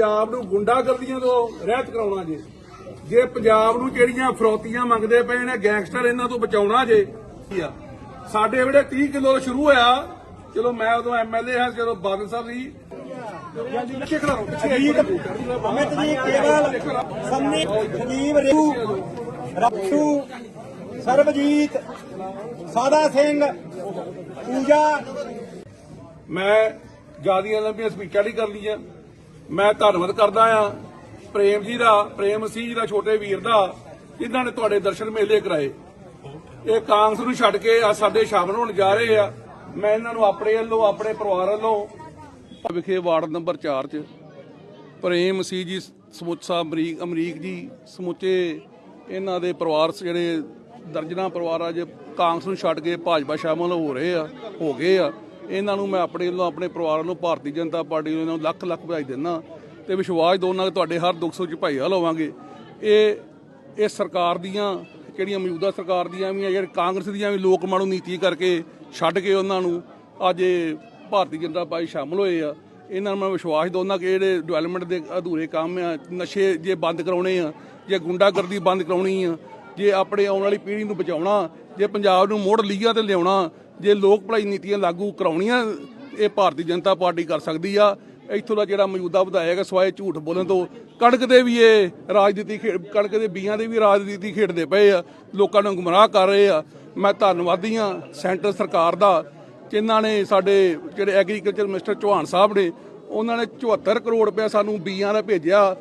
ਪੰਜਾਬ ਨੂੰ ਗੁੰਡਾਗਰਦੀਆਂ ਤੋਂ ਰਹਿਤ ਕਰਾਉਣਾ ਜੇ। ਜੇ ਪੰਜਾਬ ਨੂੰ ਜਿਹੜੀਆਂ ਫਰੋਤੀਆਂ ਮੰਗਦੇ ਪਏ ਨੇ ਗੈਂਗਸਟਰ ਇਹਨਾਂ ਤੋਂ ਬਚਾਉਣਾ ਜੇ। ਸਾਡੇ ਵੇਲੇ 30 ਕਿਲੋ ਸ਼ੁਰੂ ਹੋਇਆ। ਚਲੋ ਮੈਂ ਉਦੋਂ ਐਮਐਲਏ ਹਾਂ ਜਦੋਂ ਬਾਦਲ ਸਾਹਿਬ ਅਮਿਤ ਜੀ ਕੇਵਲ ਸੰਨੀ ਸਰਬਜੀਤ ਸਾਦਾ ਸਿੰਘ ਪੂਜਾ। ਮੈਂ ਜਿਆਦੀਆਂ ਲੰਬੀਆਂ ਸਪੀਚਾਂ ਨਹੀਂ ਕਰ ਲਈਆਂ ਮੈਂ ਧੰਨਵਾਦ ਕਰਦਾ ਆ ਪ੍ਰੇਮ ਜੀ ਦਾ, ਪ੍ਰੇਮ ਸਿੰਘ ਜੀ ਦਾ, ਛੋਟੇ ਵੀਰ ਦਾ, ਜਿਨ੍ਹਾਂ ਨੇ ਤੁਹਾਡੇ ਦਰਸ਼ਨ ਮੇਲੇ ਕਰਾਏ। ਇਹ ਕਾਂਗਰਸ ਨੂੰ ਛੱਡ ਕੇ ਆ ਸਾਡੇ ਸ਼ਾਮਲ ਹੋਣ ਜਾ ਰਹੇ ਆ। ਮੈਂ ਇਹਨਾਂ ਨੂੰ ਆਪਣੇ ਵੱਲੋਂ, ਆਪਣੇ ਪਰਿਵਾਰ ਵੱਲੋਂ ਵਿਖੇ ਵਾਰਡ ਨੰਬਰ 4 ਚ ਪ੍ਰੇਮ ਸਿੰਘ ਜੀ, ਸਮੁੱਚਾ ਅਮਰੀਕ ਅਮਰੀਕ ਜੀ, ਸਮੁੱਚੇ ਇਹਨਾਂ ਦੇ ਪਰਿਵਾਰ ਜਿਹੜੇ ਦਰਜਨਾ ਪਰਿਵਾਰ ਆ ਜੇ ਕਾਂਗਰਸ ਨੂੰ ਛੱਡ ਕੇ ਭਾਜਪਾ ਸ਼ਾਮਲ ਹੋ ਰਹੇ ਆ, ਹੋ ਗਏ ਆ। ਇਹਨਾਂ ਨੂੰ ਮੈਂ ਆਪਣੇ ਵੱਲੋਂ, ਆਪਣੇ ਪਰਿਵਾਰ ਵੱਲੋਂ, ਭਾਰਤੀ ਜਨਤਾ ਪਾਰਟੀ ਨੂੰ ਇਹਨਾਂ ਨੂੰ ਲੱਖ ਲੱਖ ਵਧਾਈ ਦਿੰਦਾ। ਤੇ ਵਿਸ਼ਵਾਸ ਦੋਨਾਂ ਕਿ ਤੁਹਾਡੇ ਹਰ ਦੁੱਖ ਸੁੱਖ ਚ ਭਾਈਵਾਲ ਹੋਵਾਂਗੇ। ਇਹ ਇਹ ਸਰਕਾਰ ਦੀਆਂ ਜਿਹੜੀਆਂ ਮੌਜੂਦਾ ਸਰਕਾਰ ਦੀਆਂ ਵੀ ਆ ਜਿਹੜੇ ਕਾਂਗਰਸ ਦੀਆਂ ਵੀ ਲੋਕ ਮਾਣੂ ਨੀਤੀ ਕਰਕੇ ਛੱਡ ਕੇ ਉਹਨਾਂ ਨੂੰ ਅੱਜ ਇਹ ਭਾਰਤੀ ਜਨਤਾ ਪਾਰਟੀ ਸ਼ਾਮਲ ਹੋਏ ਆ। ਇਹਨਾਂ ਨੂੰ ਮੈਂ ਵਿਸ਼ਵਾਸ ਦੋਨਾਂ ਕਿ ਜਿਹੜੇ ਡਿਵੈਲਪਮੈਂਟ ਦੇ ਅਧੂਰੇ ਕੰਮ ਆ, ਨਸ਼ੇ ਜੇ ਬੰਦ ਕਰਾਉਣੇ ਆ, ਜੇ ਗੁੰਡਾਗਰਦੀ ਬੰਦ ਕਰਾਉਣੀ ਆ, ਜੇ ਆਪਣੇ ਆਉਣ ਵਾਲੀ ਪੀੜ੍ਹੀ ਨੂੰ ਬਚਾਉਣਾ, ਜੇ ਪੰਜਾਬ ਨੂੰ ਮੋੜ ਲੀਆਂ ਤੇ ਲਿਆਉਣਾ ਜੇ ਲੋਕ ਭਲਾਈ ਨੀਤੀਆਂ ਲਾਗੂ ਕਰਾਉਣੀਆਂ, ਇਹ ਭਾਰਤੀ ਜਨਤਾ ਪਾਰਟੀ ਕਰ ਸਕਦੀ ਆ। ਇੱਥੋਂ ਦਾ ਜਿਹੜਾ ਮੌਜੂਦਾ ਵਿਧਾਇਕ ਹੈ ਸਵਾਏ ਝੂਠ ਬੋਲਣ ਤੋਂ ਕਣਕ ਦੇ ਵੀ ਇਹ ਰਾਜਨੀਤੀ ਖੇਡ ਕਣਕ ਦੇ ਬੀਆਂ ਦੇ ਵੀ ਰਾਜਨੀਤੀ ਖੇਡਦੇ ਪਏ ਆ, ਲੋਕਾਂ ਨੂੰ ਗੁੰਮਰਾਹ ਕਰ ਰਹੇ ਆ। ਮੈਂ ਧੰਨਵਾਦੀ ਆ ਸੈਂਟਰ ਸਰਕਾਰ ਦਾ, ਜਿਨ੍ਹਾਂ ਨੇ ਸਾਡੇ ਜਿਹੜੇ ਐਗਰੀਕਲਚਰ ਮਿਨਿਸਟਰ ਚੌਹਾਨ ਸਾਹਿਬ ਨੇ, ਉਹਨਾਂ ਨੇ 74 ਕਰੋੜ ਰੁਪਏ ਸਾਨੂੰ ਬੀਆਂ ਦਾ ਭੇਜਿਆ।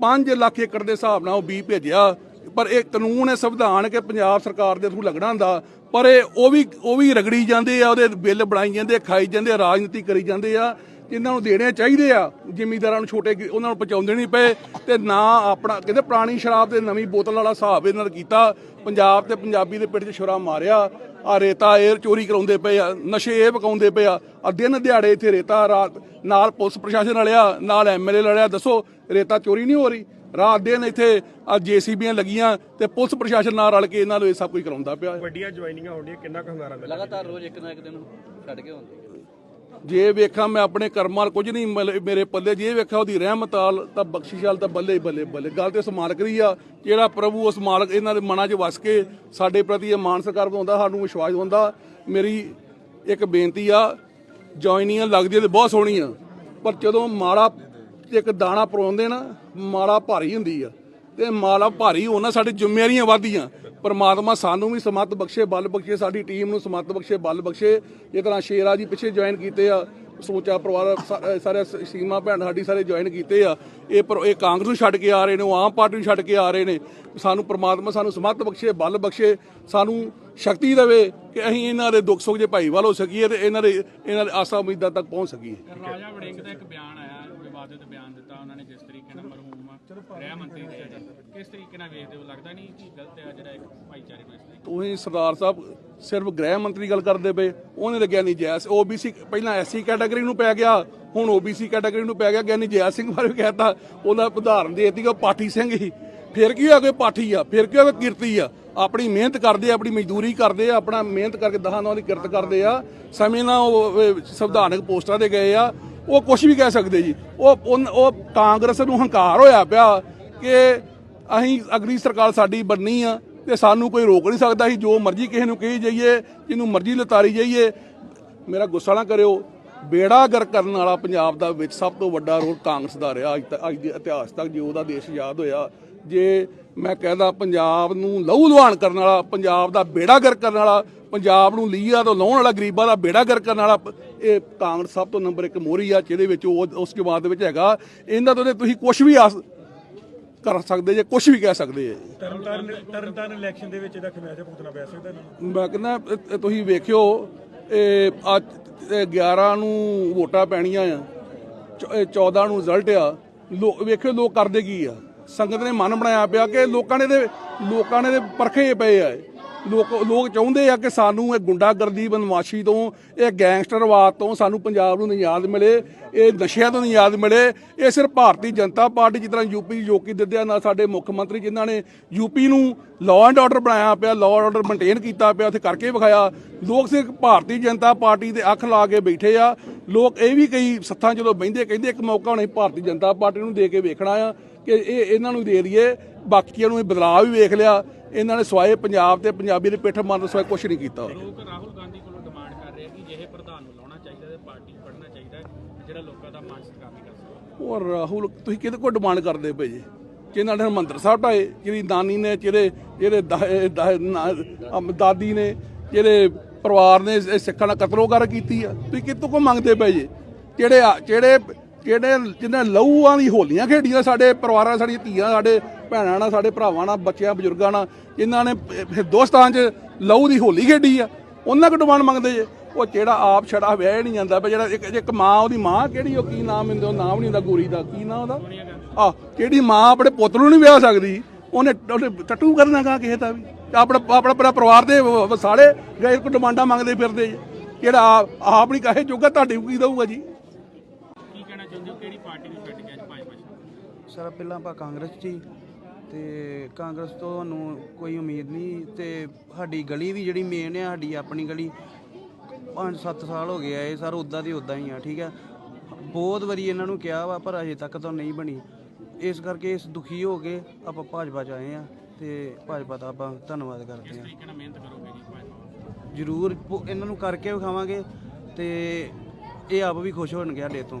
5 ਲੱਖ ਏਕੜ ਦੇ ਹਿਸਾਬ ਨਾਲ ਉਹ ਬੀ ਭੇਜਿਆ। ਪਰ ਇਹ ਕਾਨੂੰਨ ਹੈ ਸੰਵਿਧਾਨ ਕਿ ਪੰਜਾਬ ਸਰਕਾਰ ਦੇ ਥਰੂ ਲੱਗਣਾ ਹੁੰਦਾ। ਪਰ ਇਹ ਉਹ ਵੀ ਉਹ ਵੀ ਰਗੜੀ ਜਾਂਦੇ ਆ ਉਹਦੇ ਬਿੱਲ ਬਣਾਈ ਜਾਂਦੇ ਆ, ਖਾਈ ਜਾਂਦੇ ਆ, ਰਾਜਨੀਤੀ ਕਰੀ ਜਾਂਦੇ ਆ ਜਿਨ੍ਹਾਂ ਨੂੰ ਦੇਣੇ ਚਾਹੀਦੇ ਆ ਜ਼ਿਮੀਂਦਾਰਾਂ ਨੂੰ ਛੋਟੇ ਉਹਨਾਂ ਨੂੰ ਪਹੁੰਚਾਉਂਦੇ ਨਹੀਂ ਪਏ ਤੇ ਨਾ ਆਪਣਾ ਕਹਿੰਦੇ ਪੁਰਾਣੀ ਸ਼ਰਾਬ ਤੇ ਨਵੀਂ ਬੋਤਲ ਵਾਲਾ ਹਿਸਾਬ ਇਹਨਾਂ ਨੇ ਕੀਤਾ ਪੰਜਾਬ ਤੇ ਪੰਜਾਬੀ ਦੇ ਪਿੱਠ 'ਚ ਛੁਰਾ ਮਾਰਿਆ ਆ ਰੇਤਾ 에ਅਰ ਚੋਰੀ ਕਰਾਉਂਦੇ ਪਏ ਆ ਨਸ਼ੇ ਇਹ ਪਕਾਉਂਦੇ ਪਏ ਆ ਆ ਦਿਨ ਦਿਹਾੜੇ ਇੱਥੇ ਰੇਤਾ ਰਾਤ ਨਾਲ ਪੁਲਿਸ ਪ੍ਰਸ਼ਾਸਨ ਲੜਿਆ ਨਾਲ ਐਮਐਲਏ ਲੜਿਆ ਦੱਸੋ ਰੇਤਾ ਚੋਰੀ ਨਹੀਂ ਹੋ ਰਹੀ। ਰਾਤ ਦਿਨ ਇੱਥੇ ਆ ਜੀਸੀਬੀਆਂ ਲੱਗੀਆਂ ਤੇ ਪੁਲਿਸ ਪ੍ਰਸ਼ਾਸਨ ਨਾਲ ਰਲ ਕੇ ਇਹਨਾਂ ਨੂੰ ਇਹ ਸਭ ਕੁਝ ਕਰਾਉਂਦਾ ਪਿਆ ਹੈ। ਵੱਡੀਆਂ ਜੁਆਇਨਿੰਗਾਂ ਹੋਣੀਆਂ ਕਿੰਨਾ ਕੁ ਹੰਗਾਰਾ ਮਿਲਦਾ? ਲਗਾਤਾਰ ਰੋਜ਼ ਇੱਕ ਨਾ ਇੱਕ ਦਿਨ ਛੱਡ ਕੇ ਹੁੰਦੀ ਜੇ ਵੇਖਾਂ ਮੈਂ ਆਪਣੇ ਕਰਮਾਂ ਨਾਲ ਕੁਝ ਨਹੀਂ ਮਿਲ- ਮੇਰੇ ਪੱਲੇ ਜੇ ਵੇਖਿਆ ਉਹਦੀ ਰਹਿਮਤ ਨਾਲ ਤਾਂ ਬਖਸ਼ਿਸ਼ ਨਾਲ ਤਾਂ ਬੱਲੇ ਬੱਲੇ ਬੱਲੇ। ਗੱਲ ਤੇ ਉਸ ਮਾਲਕ ਦੀ ਆ ਜਿਹੜਾ ਪ੍ਰਭੂ ਉਸ ਮਾਲਕ ਇਹਨਾਂ ਦੇ ਮਨਾਂ 'ਚ ਵਸ ਕੇ ਸਾਡੇ ਪ੍ਰਤੀ ਇਹ ਮਾਨ ਸਤਿਕਾਰ ਬਣਾਉਂਦਾ ਸਾਨੂੰ ਵਿਸ਼ਵਾਸ ਦਿਵਾਉਂਦਾ। ਮੇਰੀ ਇੱਕ ਬੇਨਤੀ ਆ ਜੁਆਇਨੀਆਂ ਲੱਗਦੀਆਂ ਤੇ ਬਹੁਤ ਸੋਹਣੀਆਂ ਪਰ ਜਦੋਂ ਮਾੜਾ ਇੱਕ ਦਾਣਾ ਪਰੋਂਦੇ ਨਾ, ਮਾਲਾ ਭਾਰੀ ਹੁੰਦੀ ਆ। ਤੇ ਮਾਲਾ ਭਾਰੀ ਹੋਣਾ ਸਾਡੀ ਜ਼ਿੰਮੇਵਾਰੀਆਂ ਵਧਦੀਆਂ। ਪਰਮਾਤਮਾ ਸਾਨੂੰ ਵੀ ਸਮੱਤ ਬਖਸ਼ੇ, ਬਲ ਬਖਸ਼ੇ, ਸਾਡੀ ਟੀਮ ਨੂੰ ਸਮੱਤ ਬਖਸ਼ੇ, ਬਲ ਬਖਸ਼ੇ। ਜਿਸ ਤਰ੍ਹਾਂ ਸ਼ੇਰਾ ਜੀ ਪਿੱਛੇ ਜੁਆਇਨ ਕੀਤੇ ਆ, ਸਮੁੱਚਾ ਪਰਿਵਾਰ ਸਾ- ਸਾਰੇ ਸੀਮਾ ਭੈਣ ਸਾਡੀ ਸਾਰੇ ਜੁਆਇਨ ਕੀਤੇ ਆ। ਇਹ ਪਰ, ਇਹ ਕਾਂਗਰਸ ਨੂੰ ਛੱਡ ਕੇ ਆ ਰਹੇ ਨੇ, ਉਹ ਆਮ ਪਾਰਟੀ ਨੂੰ ਛੱਡ ਕੇ ਆ ਰਹੇ ਨੇ। ਸਾਨੂੰ ਪਰਮਾਤਮਾ ਸਾਨੂੰ ਸਮੱਤ ਬਖਸ਼ੇ, ਬਲ ਬਖਸ਼ੇ, ਸਾਨੂੰ ਸ਼ਕਤੀ ਦੇਵੇ ਕਿ ਅਸੀਂ ਇਹਨਾਂ ਦੇ ਦੁੱਖ ਸੁੱਖ ਦੇ ਭਾਈਵਾਲ ਹੋ ਸਕੀਏ ਤੇ ਇਹਨਾਂ ਦੇ ਇਹਨਾਂ ਦੇ ਆਸਾਂ ਉਮੀਦਾਂ ਤੱਕ ਪਹੁੰਚ ਸਕੀਏ। ਰਾਜਾ ਵੜਿੰਗ ਦਾ ਇੱਕ ਬਿਆਨ ਆਇਆ। ਵਿਵਾਦਿਤ ਬਿਆਨ ਦਿੱਤਾ ਉਹਨਾਂ ਨੇ ਜਿਸ ਤਰੀਕੇ ਨਾਲ ਮਰਹੂਮ ਗ੍ਰਹਿ ਮੰਤਰੀ ਦੇ ਕਿਸ ਤਰੀਕੇ ਨਾਲ ਵੇਖਦੇ ਹੋ? ਲੱਗਦਾ ਨਹੀਂ ਕਿ ਗਲਤ ਹੈ ਜਿਹੜਾ ਇੱਕ ਭਾਈਚਾਰੇ ਨੂੰ ਇਸ ਲਈ ਤੁਸੀਂ ਸਰਦਾਰ ਸਾਹਿਬ ਸਿਰਫ ਗ੍ਰਹਿ ਮੰਤਰੀ ਗੱਲ ਕਰਦੇ ਪਏ। ਉਹਨੇ ਲੱਗਿਆ ਨਹੀਂ ਜੈਸ ਓਬੀਸੀ ਪਹਿਲਾਂ ਐਸਸੀ ਕੈਟਾਗਰੀ ਨੂੰ ਪੈ ਗਿਆ, ਹੁਣ ਓਬੀਸੀ ਕੈਟਾਗਰੀ ਨੂੰ ਪੈ ਗਿਆ ਗਿਆਨੀ ਜੈ ਸਿੰਘ ਬਾਰੇ ਵੀ ਕਹਿਤਾ। ਉਹਦਾ ਉਦਾਹਰਨ ਦੇਤੀ ਕਿ ਉਹ ਪਾਠੀ ਸਿੰਘ ਹੀ ਫਿਰ ਕੀ ਹੋਇਆ ਕੋਈ ਪਾਠੀ ਆ? ਫਿਰ ਕੀ ਹੋਇਆ ਕੋਈ ਕਿਰਤੀ ਆ? ਆਪਣੀ ਮਿਹਨਤ ਕਰਦੇ ਆ, ਆਪਣੀ ਮਜ਼ਦੂਰੀ ਕਰਦੇ ਆ, ਆਪਣਾ ਮਿਹਨਤ ਕਰਕੇ ਦਹਾਂ ਨਾਲ ਦੀ ਕਿਰਤ ਕਰਦੇ ਆ। ਸਮੇਂ ਨਾਲ ਉਹ ਸੰਵਿਧਾਨਕ ਪੋਸਟਾਂ ਤੇ ਗਏ ਆ। ਉਹ ਕੁਝ ਵੀ ਕਹਿ ਸਕਦੇ ਜੀ। ਉਹ ਉਹ ਕਾਂਗਰਸ ਨੂੰ ਹੰਕਾਰ ਹੋਇਆ ਪਿਆ ਕਿ ਅਸੀਂ ਅਗਲੀ ਸਰਕਾਰ ਸਾਡੀ ਬਣਨੀ ਆ ਤੇ ਸਾਨੂੰ ਕੋਈ ਰੋਕ ਨਹੀਂ ਸਕਦਾ। ਅਸੀਂ ਜੋ ਮਰਜ਼ੀ ਕਿਸੇ ਨੂੰ ਕਹੀ ਜਾਈਏ, ਜਿਹਨੂੰ ਮਰਜ਼ੀ ਲਤਾਰੀ ਜਾਈਏ, ਮੇਰਾ ਗੁੱਸਾ ਨਾ ਕਰਿਓ। ਬੇੜਾ ਗਰ ਕਰਨ ਵਾਲਾ ਪੰਜਾਬ ਦਾ ਵਿੱਚ ਸਭ ਤੋਂ ਵੱਡਾ ਰੋਲ ਕਾਂਗਰਸ ਦਾ ਰਿਹਾ ਅੱਜ ਤੱਕ, ਅੱਜ ਦੇ ਇਤਿਹਾਸ ਤੱਕ, ਜੇ ਉਹਦਾ ਦੇਸ਼ ਆਜ਼ਾਦ ਹੋਇਆ, ਜੇ ਮੈਂ ਕਹਿੰਦਾ ਪੰਜਾਬ ਨੂੰ ਲਹੂ ਲੁਹਾਨ ਕਰਨ ਵਾਲਾ ਪੰਜਾਬ ਦਾ ਬੇੜਾ ਗਰ ਕਰਨ ਵਾਲਾ ਪੰਜਾਬ ਨੂੰ ਲੀਆ ਤੋਂ ਲਾਉਣ ਵਾਲਾ ਗਰੀਬਾਂ ਦਾ ਬੇੜਾ ਗਰ ਕਰਨ ਵਾਲਾ ਇਹ ਕਾਂਗਰਸ ਸਭ ਤੋਂ ਨੰਬਰ 1 ਮੋਹਰੀ ਆ ਜਿਹਦੇ ਵਿੱਚ ਉਹ ਉਸ ਜਮਾਤ ਦੇ ਵਿੱਚ ਹੈਗਾ। ਇਹਨਾਂ ਤੋਂ ਤੁਸੀਂ ਕੁਝ ਵੀ ਆਸ ਕਰ ਸਕਦੇ ਜੇ ਕੁਝ ਵੀ ਕਹਿ ਸਕਦੇ ਆ ਤਰਨਤਾਰਨ ਤਰਨਤਾਰਨ ਇਲੈਕਸ਼ਨ ਦੇ ਵਿੱਚ ਇਹਦਾ ਖਮਿਆਜਾ ਭੁਗਤਣਾ ਪੈ ਸਕਦਾ ਮੈਂ ਕਹਿੰਦਾ ਤੁਸੀਂ ਵੇਖਿਓ ਇਹ ਅੱਜ ਇਹ 11 ਨੂੰ ਵੋਟਾਂ ਪੈਣੀਆਂ ਆ ਚ- ਇਹ 14 ਨੂੰ ਰਿਜ਼ਲਟ ਆ। ਵੇਖਿਓ ਲੋਕ ਕਰਦੇ ਕੀ ਆ। ਸੰਗਤ ਨੇ ਮਨ ਬਣਾਇਆ ਪਿਆ ਕਿ ਲੋਕਾਂ ਨੇ ਦੇ ਲੋਕਾਂ ਨੇ ਦੇ ਪਰਖੇ ਪਏ ਆ। ਲੋਕ ਲੋਕ ਚਾਹੁੰਦੇ ਆ ਕਿ ਸਾਨੂੰ ਇਹ ਗੁੰਡਾਗਰਦੀ, ਬਦਮਾਸ਼ੀ ਤੋਂ, ਇਹ ਗੈਂਗਸਟਰਵਾਦ ਤੋਂ ਸਾਨੂੰ ਪੰਜਾਬ ਨੂੰ ਨਿਯਾਦ ਮਿਲੇ, ਇਹ ਨਸ਼ਿਆਂ ਤੋਂ ਨਿਯਾਦ ਮਿਲੇ। ਇਹ ਸਿਰਫ ਭਾਰਤੀ ਜਨਤਾ ਪਾਰਟੀ ਜਿਸ ਤਰ੍ਹਾਂ ਯੂਪੀ ਯੋਗੀ ਦਿੱਦਿਆ ਨਾਲ ਸਾਡੇ ਮੁੱਖ ਮੰਤਰੀ ਜਿਨ੍ਹਾਂ ਨੇ ਯੂਪੀ ਨੂੰ ਲਾਅ ਐਂਡ ਆਰਡਰ ਬਣਾਇਆ ਪਿਆ ਲਾਅ ਆਰਡਰ ਮੇਨਟੇਨ ਕੀਤਾ ਪਿਆ, ਉੱਥੇ ਕਰਕੇ ਵਿਖਾਇਆ। ਲੋਕ ਸਿਰਫ ਭਾਰਤੀ ਜਨਤਾ ਪਾਰਟੀ ਦੇ ਅੱਖ ਲਾ ਕੇ ਬੈਠੇ ਆ। ਲੋਕ ਇਹ ਵੀ ਕਈ ਸੱਥਾਂ ਜਦੋਂ ਬਹਿੰਦੇ ਕਹਿੰਦੇ ਇੱਕ ਮੌਕਾ ਹੁਣ ਭਾਰਤੀ ਜਨਤਾ ਪਾਰਟੀ ਨੂੰ ਦੇ ਕੇ ਵੇਖਣਾ ਆ। ਕਿ ਇਹ ਇਹਨਾਂ ਨੂੰ ਦੇ ਦਈਏ ਬਾਕੀਆਂ ਨੂੰ ਇਹ ਬਦਲਾਅ ਵੀ ਵੇਖ ਲਿਆ। ਇਹਨਾਂ ਨੇ ਸਵਾਏ ਪੰਜਾਬ ਤੇ ਪੰਜਾਬੀ ਦੇ ਪਿੱਠ ਮਾਰਨ ਸਵਾਏ ਕੁਝ ਨਹੀਂ ਕੀਤਾ। ਲੋਕ ਰਾਹੁਲ ਗਾਂਧੀ ਕੋਲੋਂ ਡਿਮਾਂਡ ਕਰ ਰਹੇ ਆ ਕਿ ਜਿਹੇ ਪ੍ਰਧਾਨ ਨੂੰ ਲਾਉਣਾ ਚਾਹੀਦਾ ਤੇ ਪਾਰਟੀ ਨੂੰ ਪੜਨਾ ਚਾਹੀਦਾ ਹੈ, ਜਿਹੜਾ ਲੋਕਾਂ ਦਾ ਮਾਨ ਸਤਿਕਾਰ ਵੀ ਕਰ ਸਕਦਾ। ਉਹ ਰਾਹੁਲ ਤੁਸੀਂ ਕਿਹਦੇ ਕੋਲ ਡਿਮਾਂਡ ਕਰਦੇ ਪਏ ਜੀ? ਜਿਹਨਾਂ ਨੇ ਹਰਮੰਦਰ ਸਾਹਿਬ ਢਾਏ ਜਿਹਦੀ ਨਾਨੀ ਨੇ ਜਿਹੜੇ ਜਿਹੜੇ ਦਾ- ਦਾ- ਦਾਦੀ ਨੇ ਜਿਹੜੇ ਪਰਿਵਾਰ ਨੇ ਸਿੱਖਾਂ ਨਾਲ ਕਤਲੋਗਰ ਕੀਤੀ ਆ। ਤੁਸੀਂ ਕਿੱਥੋਂ ਕੋ ਮੰਗਦੇ ਪਏ ਜੀ? ਜਿਹੜੇ ਜਿਹੜੇ ਜਿਹੜੇ ਜਿਹਨਾਂ ਲਹੂਆਂ ਦੀ ਹੋਲੀਆਂ ਖੇਡੀਆਂ ਸਾਡੇ ਪਰਿਵਾਰਾਂ, ਸਾਡੀਆਂ ਧੀਆਂ, ਸਾਡੇ ਭੈਣਾਂ ਨਾਲ, ਸਾਡੇ ਭਰਾਵਾਂ ਨਾਲ, ਬੱਚਿਆਂ, ਬਜ਼ੁਰਗਾਂ ਨਾਲ ਇਹਨਾਂ ਨੇ ਹਿੰਦੁਸਤਾਨ 'ਚ ਲਹੂ ਦੀ ਹੋਲੀ ਖੇਡੀ ਆ, ਉਹਨਾਂ ਕੋ ਡਿਮਾਂਡ ਮੰਗਦੇ ਜੇ। ਉਹ ਜਿਹੜਾ ਆਪ ਛੜਾ ਵਿਆਹ ਨਹੀਂ ਜਾਂਦਾ ਪਿਆ ਜਿਹੜਾ ਇੱਕ ਇੱਕ ਮਾਂ, ਉਹਦੀ ਮਾਂ ਕਿਹੜੀ ਉਹ ਕੀ ਨਾਮ ਹੁੰਦਾ ਉਹ ਨਾਮ ਨਹੀਂ ਹੁੰਦਾ ਗੋਰੀ ਦਾ, ਕੀ ਨਾਮ ਉਹਦਾ? ਆ, ਕਿਹੜੀ ਮਾਂ ਆਪਣੇ ਪੁੱਤ ਨੂੰ ਨਹੀਂ ਵਿਆਹ ਸਕਦੀ? ਉਹਨੇ ਟੱਟੂ ਕਰਨਾ ਕਾ ਕਿਸੇ ਦਾ ਵੀ। ਆਪਣਾ ਆਪਣਾ ਆਪਣਾ ਪਰਿਵਾਰ ਦੇ ਵ- ਵਸਾਲੇ ਗਏ ਕੋ ਡਿਮਾਂਡਾਂ ਮੰਗਦੇ ਫਿਰਦੇ ਜੇ। ਜਿਹੜਾ ਆਪ ਆਪ ਨਹੀਂ ਕਹੇ ਜੋਗਾ, ਤੁਹਾਡੇ ਨੂੰ ਕੀ ਦਊਗਾ ਜੀ ਕੀ ਕਹਿਣਾ ਚਾਹੁੰਦੇ ਹੋ ਕਿਹੜੀ ਪਾਰਟੀ ਨੂੰ ਛੱਡ ਕੇ ਅੱਜ ਭਾਜਪਾ ਚ? ਸਰ ਪਹਿਲਾਂ ਆਪਾਂ ਕਾਂਗਰਸ 'ਚ ਹੀ ਤੇ ਕਾਂਗਰਸ ਤੋਂ ਸਾਨੂੰ ਕੋਈ ਉਮੀਦ ਨਹੀਂ ਤੇ ਸਾਡੀ ਗਲੀ ਵੀ ਜਿਹੜੀ ਮੇਨ ਆ ਸਾਡੀ ਆਪਣੀ ਗਲੀ 5-7 ਸਾਲ ਹੋ ਗਏ ਆ ਇਹ ਸਰ ਉਦਾਂ ਦੀ ਉਦਾਂ ਹੀ ਆ ਠੀਕ ਆ। ਬਹੁਤ ਵਾਰੀ ਇਹਨਾਂ ਨੂੰ ਕਿਹਾ ਵਾ ਪਰ ਅਜੇ ਤੱਕ ਤਾਂ ਨਹੀਂ ਬਣੀ। ਇਸ ਕਰਕੇ ਇਸ ਦੁਖੀ ਹੋ ਕੇ ਆਪਾਂ ਭਾਜਪਾ 'ਚ ਆਏ ਆ ਤੇ ਭਾਜਪਾ ਦਾ ਆਪਾਂ ਧੰਨਵਾਦ ਕਰਦੇ ਆ। ਤਰੀਕੇ ਨਾਲ ਮਿਹਨਤ ਕਰੋਗੇ ਜੀ ਭਾਜਪਾ ਜ਼ਰੂਰ ਪ- ਇਹਨਾਂ ਨੂੰ ਕਰਕੇ ਵਿਖਾਵਾਂਗੇ ਤੇ ਇਹ ਆਪ ਵੀ ਖੁਸ਼ ਹੋਣਗੇ ਸਾਡੇ ਤੋਂ।